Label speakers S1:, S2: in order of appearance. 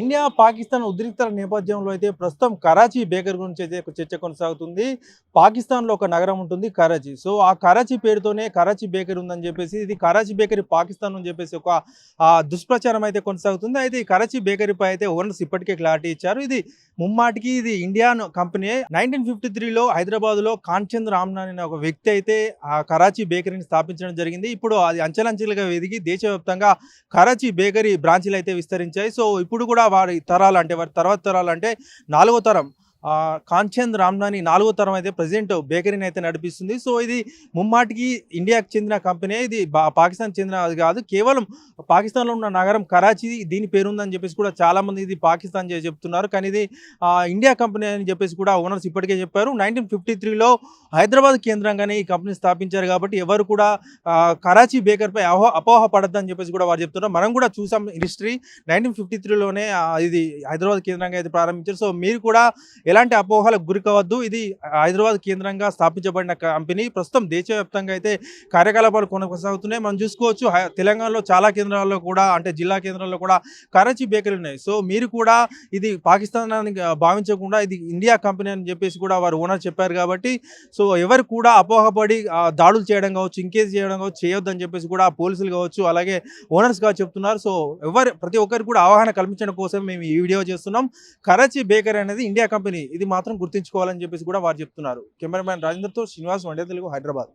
S1: India Pakistan ఉద్రిక్తల నేపథ్యంలో అయితే ప్రస్తుతం కరాచీ బేకర్ గురించి అయితే చర్చ కొనసాగుతుంది. పాకిస్తాన్లో ఒక నగరం ఉంటుంది కరాచీ. సో ఆ కరాచీ పేరుతోనే కరాచీ బేకరీ ఉందని చెప్పేసి ఇది కరాచీ బేకరీ పాకిస్తాన్ అని చెప్పేసి ఒక దుష్ప్రచారం అయితే కొనసాగుతుంది. అయితే ఈ కరాచీ బేకరీపై అయితే ఓనర్స్ ఇప్పటికే క్లారిటీ ఇచ్చారు. ఇది ముమ్మాటికి ఇది ఇండియన్ కంపెనీ. నైన్టీన్ ఫిఫ్టీ త్రీలో హైదరాబాద్లో కాంచంద్ రామ్నాన్ అనే ఒక వ్యక్తి అయితే ఆ కరాచీ బేకరీని స్థాపించడం జరిగింది. ఇప్పుడు అది అంచెలంచెలుగా ఎదిగి దేశవ్యాప్తంగా కరాచీ బేకరీ బ్రాంచీలు అయితే విస్తరించాయి. సో ఇప్పుడు కూడా వారి తరాలు అంటే వారి తర్వాత తరాలు అంటే నాలుగో తరం. కాంచంద్ రామ్నాని నాలుగో తరం అయితే ప్రజెంట్ బేకరీని అయితే నడిపిస్తుంది. సో ఇది ముమ్మాటికి ఇండియాకి చెందిన కంపెనీ. ఇది పాకిస్తాన్ చెందిన అది కాదు. కేవలం పాకిస్తాన్లో ఉన్న నగరం కరాచీ. దీని పేరుందని చెప్పేసి కూడా చాలామంది ఇది పాకిస్తాన్ చెప్తున్నారు. కానీ ఇది ఇండియా కంపెనీ అని చెప్పేసి కూడా ఓనర్స్ ఇప్పటికే చెప్పారు. నైన్టీన్ ఫిఫ్టీ త్రీలో హైదరాబాద్ కేంద్రంగానే ఈ కంపెనీ స్థాపించారు కాబట్టి ఎవరు కూడా కరాచీ బేకర్పై అహో అపోహ పడద్దని చెప్పేసి కూడా వారు చెప్తున్నారు. మనం కూడా చూసాం హిస్టరీ. నైన్టీన్ ఫిఫ్టీ త్రీలోనే ఇది హైదరాబాద్ కేంద్రంగా అయితే ప్రారంభించారు. సో మీరు కూడా ఎలాంటి అపోహలకు గురి కావద్దు. ఇది హైదరాబాద్ కేంద్రంగా స్థాపించబడిన కంపెనీ. ప్రస్తుతం దేశవ్యాప్తంగా అయితే కార్యకలాపాలు కొనసాగుతున్నాయి. మనం చూసుకోవచ్చు తెలంగాణలో చాలా కేంద్రాల్లో కూడా అంటే జిల్లా కేంద్రాల్లో కూడా కరాచీ బేకరీ ఉన్నాయి. సో మీరు కూడా ఇది పాకిస్తాన్ అని భావించకుండా ఇది ఇండియా కంపెనీ అని చెప్పేసి కూడా వారు ఓనర్ చెప్పారు కాబట్టి సో ఎవరు కూడా అపోహపడి దాడులు చేయడం కావచ్చు ఇంకేజ్ చేయడం కావచ్చు చేయొద్దని చెప్పేసి కూడా పోలీసులు కావచ్చు అలాగే ఓనర్స్ కావచ్చు చెప్తున్నారు. సో ఎవరు ప్రతి ఒక్కరికి కూడా అవగాహన కల్పించడం కోసం మేము ఈ వీడియో చేస్తున్నాం. కరాచీ బేకరీ అనేది ఇండియా కంపెనీ ఇది మాత్రం గుర్తించుకోవాలని చెప్పేసి కూడా వారు చెప్తున్నారు. కెమెరామ్యాన్ రాజేంద్రతో శ్రీనివాస్ వండే తెలుగు హైదరాబాద్.